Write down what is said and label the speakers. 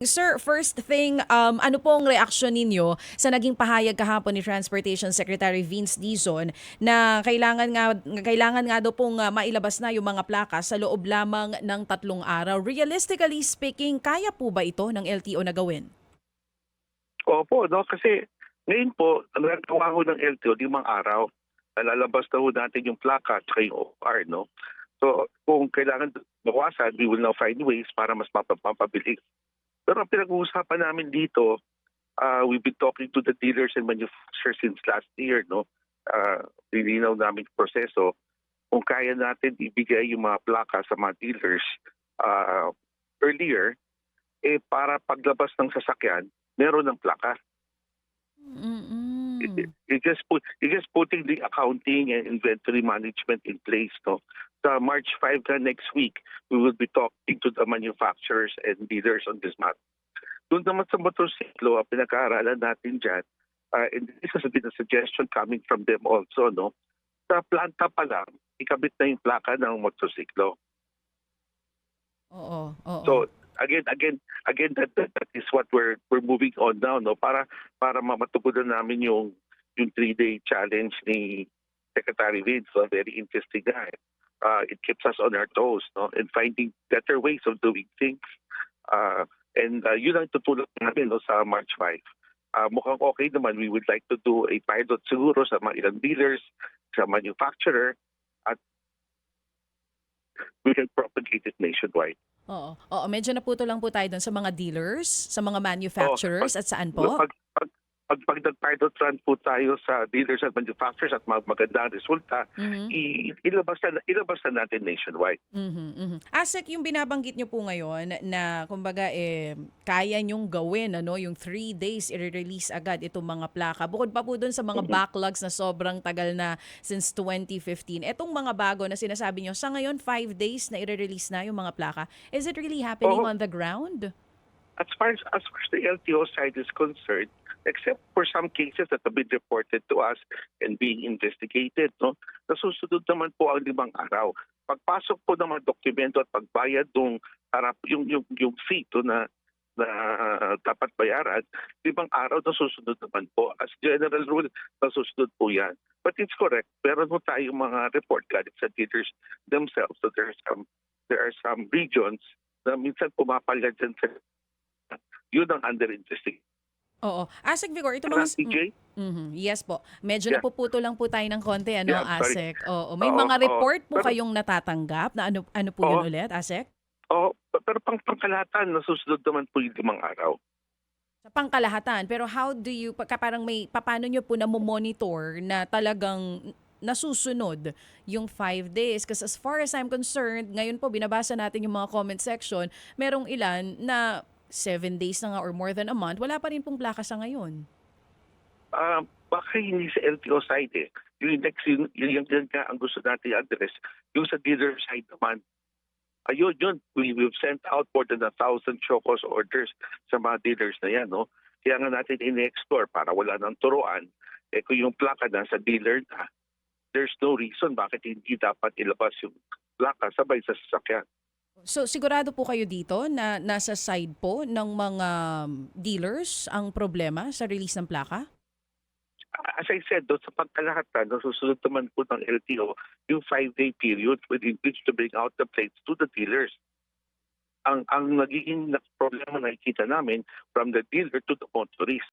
Speaker 1: Sir, first thing, um, ano pong reaksyon ninyo sa naging pahayag kahapon ni Transportation Secretary Vince Dizon na kailangan nga kailangan nga daw pong uh, mailabas na yung mga plaka sa loob lamang ng tatlong araw. Realistically speaking, kaya po ba ito ng LTO na gawin?
Speaker 2: Opo, no? Kasi ngayon po, ang nagagawa ko ng LTO, limang araw, lalabas na ho natin yung plaka at yung OR, no? So, kung kailangan bawasan, we will now find ways para mas mapapabilis. Pero ang pinag-uusapan namin dito, uh, we've been talking to the dealers and manufacturers since last year, no? Uh, nilinaw namin proseso. Kung kaya natin ibigay yung mga plaka sa mga dealers uh, earlier, eh para paglabas ng sasakyan, meron ng plaka.
Speaker 1: Mm-mm.
Speaker 2: It- it just put it just putting the accounting and inventory management in place no sa March 5 na next week we will be talking to the manufacturers and dealers on this matter doon naman sa motorsiklo ang pinag-aaralan natin dyan uh, and this has been a suggestion coming from them also no sa planta pa lang ikabit na yung plaka ng motorsiklo
Speaker 1: Oo, oo.
Speaker 2: So again, again, again, that, that, that is what we're we're moving on now, no? Para para mamatugunan namin yung yung three-day challenge ni Secretary Vince. So very interesting guy. Uh, it keeps us on our toes, no? And finding better ways of doing things. Uh, and uh, yun ang tutulong namin no, sa March 5. Uh, mukhang okay naman. We would like to do a pilot siguro sa mga ilang dealers, sa manufacturer, at we can propagate it nationwide.
Speaker 1: Oo. Oo, medyo naputo lang po tayo doon sa mga dealers, sa mga manufacturers at saan po?
Speaker 2: Pag, pag, pag, pag nag-pilot run po tayo sa dealers at manufacturers at mag maganda ang resulta,
Speaker 1: Mhm.
Speaker 2: i- ilabas, na, ilabas na natin nationwide.
Speaker 1: Mhm, mhm. Asek, yung binabanggit nyo po ngayon na kumbaga eh, kaya nyong gawin ano, yung three days i-release agad itong mga plaka. Bukod pa po dun sa mga
Speaker 2: Mhm.
Speaker 1: backlogs na sobrang tagal na since 2015. Etong mga bago na sinasabi nyo, sa ngayon five days na i-release na yung mga plaka. Is it really happening
Speaker 2: Oo.
Speaker 1: on the ground?
Speaker 2: As far as, as far as the LTO side is concerned, except for some cases that have been reported to us and being investigated, no, nasusunod naman po ang limang araw. Pagpasok po ng dokumento at pagbayad ng harap yung yung yung fee to na na dapat bayaran, limang araw nasusunod naman po. As general rule, nasusunod po yan. But it's correct. Meron po tayong mga report galing sa dealers themselves that there are some there are some regions na minsan pumapalya dyan sa yun ang under investigation.
Speaker 1: Oo. Asek Vigor, ito
Speaker 2: Parang
Speaker 1: mga...
Speaker 2: TJ?
Speaker 1: Mhm, Yes po. Medyo
Speaker 2: Yeah.
Speaker 1: napuputo lang po tayo ng konti, ano,
Speaker 2: Yeah, sorry.
Speaker 1: Asek? Oo. May
Speaker 2: Oo,
Speaker 1: mga
Speaker 2: oo.
Speaker 1: report po
Speaker 2: Pero-
Speaker 1: kayong natatanggap na ano, ano po
Speaker 2: Oo.
Speaker 1: yun ulit, Asek?
Speaker 2: Oo, pero pang pangkalahatan, nasusunod naman po yung limang araw.
Speaker 1: Sa pangkalahatan. Pero how do you, pagka parang may, paano nyo po na-monitor na talagang nasusunod yung five days? Kasi as far as I'm concerned, ngayon po binabasa natin yung mga comment section, merong ilan na seven days na nga or more than a month, wala pa rin pong plaka sa ngayon.
Speaker 2: Ah, baka hindi sa LTO side eh. Yung next, yun, yun, yun, yun nga ang gusto natin i-address. Yung sa dealer side naman, ayun yun, we, we've sent out more than a thousand chocos orders sa mga dealers na yan, no? Kaya nga natin in-explore para wala nang turuan. Eh kung yung plaka na sa dealer na, there's no reason bakit hindi dapat ilabas yung plaka sabay sa sasakyan.
Speaker 1: So sigurado po kayo dito na nasa side po ng mga dealers ang problema sa release ng plaka?
Speaker 2: as I said, doon sa pagkalahatan, nasusunod naman po ng LTO yung five-day period within which to bring out the plates to the dealers. Ang ang nagiging na- problema nakikita namin from the dealer to the motorist.